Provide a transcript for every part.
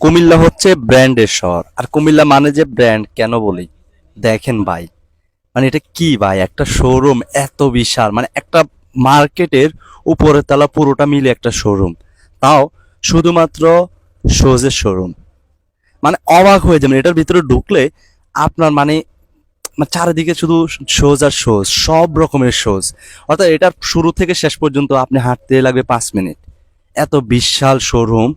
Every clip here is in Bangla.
কুমিল্লা হচ্ছে ব্র্যান্ডের শহর। আর কুমিল্লা মানে যে ব্র্যান্ড, কেন বলি? দেখেন ভাই মানে এটা কি ভাই? একটা শোরুম এত বিশাল মানে একটা মার্কেটের উপরের তলা পুরোটা মিলে একটা শোরুম তাও শুধুমাত্র শোজের শোরুম মানে অবাক হয়ে যাবেন, এটার ভিতরে ঢুকলে আপনার মানে মানে চারিদিকে শুধু শোজ আর শোজ সব রকমের শোজ অর্থাৎ এটার শুরু থেকে শেষ পর্যন্ত আপনি হাঁটতে লাগবে পাঁচ মিনিট। এত বিশাল শোরুম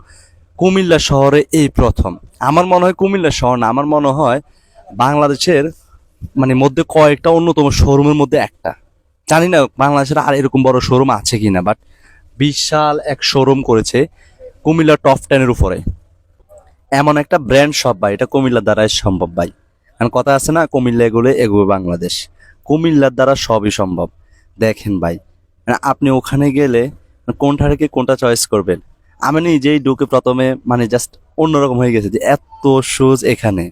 কুমিল্লা শহরে এই প্রথম। আমার মনে হয় কুমিল্লা শহর না, আমার মনে হয় বাংলাদেশের মানে মধ্যে কয়েকটা অন্যতম শোরুমের মধ্যে একটা। জানি না বাংলাদেশের আর এরকম বড় শোরুম আছে কি না বাট বিশাল এক শোরুম করেছে কুমিল্লা টপ টেনের উপরে। এমন একটা ব্র্যান্ড সব ভাই, এটা কুমিল্লার দ্বারাই সম্ভব ভাই। কারণ কথা আছে না, কুমিল্লা এগুলো এগোবে বাংলাদেশ। কুমিল্লার দ্বারা সবই সম্ভব। দেখেন ভাই মানে আপনি ওখানে গেলে কোনটা রেখে কোনটা চয়েস করবেন? আমি নিজেই ঢুকে প্রথমে মানে জাস্ট অন্যরকম হয়ে গেছে যে এত শুজ এখানে।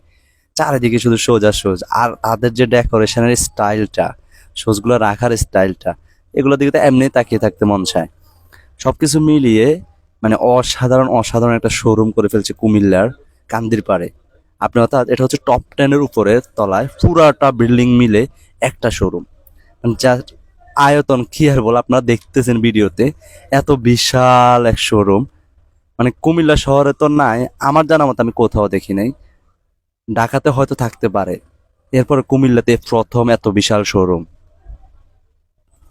চারিদিকে শুধু সোজ সোজ আর তাদের যে ডেকোরেশনের স্টাইলটা শুজগুলো রাখার স্টাইলটা এগুলো দিকে তো এমনি তাকিয়ে থাকতে মন চায়। সবকিছু মিলিয়ে মানে অসাধারণ অসাধারণ একটা শোরুম করে ফেলছে কুমিল্লার কান্দির পাড়ে। আপনি অর্থাৎ এটা হচ্ছে টপ টেনের উপরে তলায় পুরাটা বিল্ডিং মিলে একটা শোরুম মানে যা আয়তন কি আর বল, আপনারা দেখতেছেন ভিডিওতে এত বিশাল এক শোরুম মানে কুমিল্লা শহরে তো নাই, আমার জানা মতো আমি কোথাও দেখি নাই। ঢাকাতে হয়তো থাকতে পারে। এরপরে কুমিল্লাতে প্রথম এত বিশাল শোরুম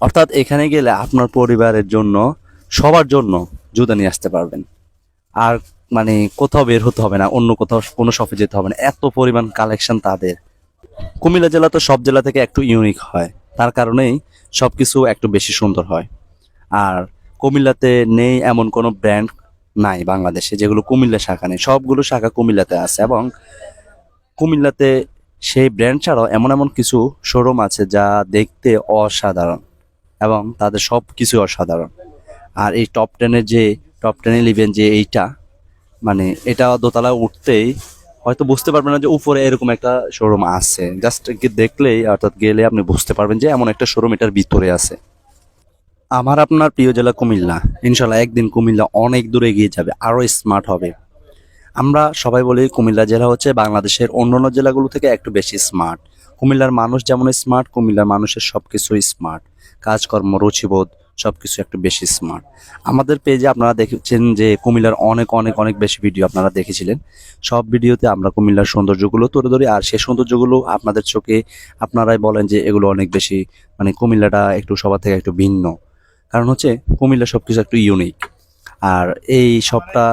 অর্থাৎ এখানে গেলে আপনার পরিবারের জন্য, সবার জন্য জুতা নিয়ে আসতে পারবেন। আর মানে কোথাও বের হতে হবে না, অন্য কোথাও কোনো শপে যেতে হবে না। এত পরিমাণ কালেকশন তাদের। কুমিল্লা জেলা তো সব জেলা থেকে একটু ইউনিক হয়। তার কারণেই সব কিছু একটু বেশি সুন্দর হয়। আর কুমিল্লাতে নেই এমন কোনো ব্র্যান্ড নাই বাংলাদেশে, যেগুলো কুমিল্লা শাখা নেই। সবগুলো শাখা কুমিল্লাতে আছে এবং কুমিল্লাতে সেই ব্র্যান্ড ছাড়াও এমন এমন কিছু শোরুম আছে যা দেখতে অসাধারণ এবং তাদের সব কিছু অসাধারণ। আর এই টপ টেনের যে টপ টেন ইলেভেন যে এইটা মানে এটা দোতলায় উঠতেই হয়তো বুঝতে পারবেন না যে উপরে এরকম একটা শোরুম আছে। জাস্ট দেখলেই, অর্থাৎ গেলে আপনি বুঝতে পারবেন যে এমন একটা শোরুম এটার ভিতরে আছে। আমার আপনার প্রিয় জেলা কুমিল্লা। ইনশাল্লাহ একদিন কুমিল্লা অনেক দূরে এগিয়ে যাবে আরও স্মার্ট হবে। আমরা সবাই বলি কুমিল্লা জেলা হচ্ছে বাংলাদেশের অন্যান্য জেলাগুলো থেকে একটু বেশি স্মার্ট কুমিল্লার মানুষ যেমন স্মার্ট কুমিল্লার মানুষের সবকিছুই স্মার্ট কাজকর্ম, রুচিবোধ সব কিছু একটু বেশি স্মার্ট আমাদের পেজে আপনারা দেখেছেন যে কুমিল্লার অনেক অনেক অনেক বেশি ভিডিও আপনারা দেখেছিলেন। সব ভিডিওতে আমরা কুমিল্লার সৌন্দর্যগুলো তুলে ধরি, আর সেই সৌন্দর্যগুলো আপনাদের চোখে আপনারাই বলেন যে এগুলো অনেক বেশি মানে কুমিল্লাটা একটু সবার থেকে একটু ভিন্ন। কারণ হচ্ছে কুমিল্লা সবকিছু একটু ইউনিক আর এই সবটা